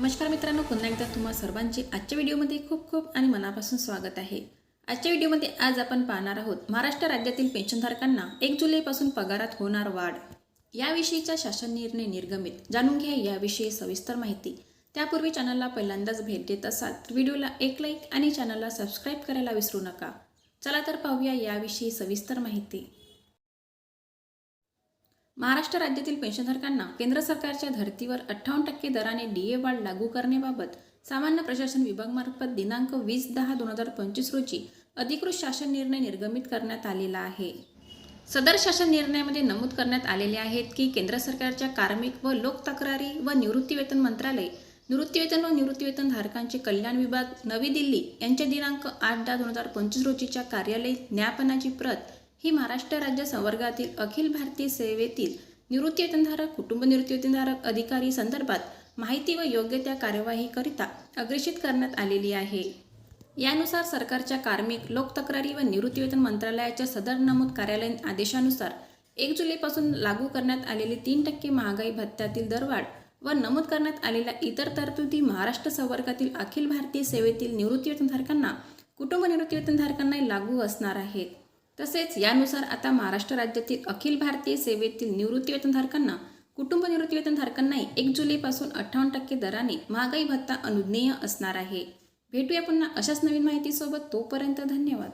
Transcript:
नमस्कार मित्रांनो पुन्हा एकदा तुम्हा सर्वांचे आजच्या व्हिडिओमध्ये खूप खूप आणि मनापासून स्वागत आहे. आजच्या व्हिडिओमध्ये आज आपण पाहणार आहोत महाराष्ट्र राज्यातील पेन्शनधारकांना एक जुलैपासून पगारात होणार वाढ. याविषयीचा शासन निर्णय निर्गमित. जाणून घ्या याविषयी सविस्तर माहिती. त्यापूर्वी चॅनलला पहिल्यांदाच भेट देत असाल तर व्हिडिओला एक लाईक आणि चॅनलला सबस्क्राईब करायला विसरू नका. चला तर पाहूया याविषयी सविस्तर माहिती. महाराष्ट्र राज्यातील पेन्शनधारकांना केंद्र सरकारच्या धर्तीवर अठ्ठावन्न टक्के दराने डी ए वाढ लागू करण्याबाबत सामान्य प्रशासन विभागामार्फत दिनांक वीस दहा दोन हजार पंचवीस रोजी अधिकृत शासन निर्णय निर्गमित करण्यात आलेला आहे. सदर शासन निर्णयामध्ये नमूद करण्यात आलेले आहेत की केंद्र सरकारच्या कार्मिक व लोक तक्रारी व निवृत्तीवेतन मंत्रालय निवृत्तीवेतन व निवृत्तीवेतन धारकांचे कल्याण विभाग नवी दिल्ली यांच्या दिनांक आठ दहा दोन हजार पंचवीस रोजीच्या कार्यालयीन ज्ञापनाची प्रत ही महाराष्ट्र राज्य संवर्गातील अखिल भारतीय सेवेतील निवृत्तीवेतनधारक कुटुंब निवृत्तीवेतनधारक अधिकारी संदर्भात माहिती व योग्य त्या कार्यवाहीकरिता अग्रेषित करण्यात आलेली आहे. यानुसार सरकारच्या कार्मिक लोक तक्रारी व निवृत्तीवेतन मंत्रालयाच्या सदर नमूद कार्यालयीन आदेशानुसार एक जुलैपासून लागू करण्यात आलेली तीन टक्के महागाई भत्त्यातील दरवाढ व नमूद करण्यात आलेल्या इतर तरतुदी महाराष्ट्र संवर्गातील अखिल भारतीय सेवेतील निवृत्तीवेतनधारकांना कुटुंब निवृत्तीवेतनधारकांनाही लागू असणार आहेत. तसेच यानुसार आता महाराष्ट्र राज्यातील अखिल भारतीय सेवेतील निवृत्तीवेतनधारकांना कुटुंब निवृत्तीवेतनधारकांनाही एक जुलैपासून अठ्ठावन्न टक्के दराने महागाई भत्ता अनुज्ञेय असणार आहे. भेटूया पुन्हा अशाच नवीन माहितीसोबत तोपर्यंत धन्यवाद.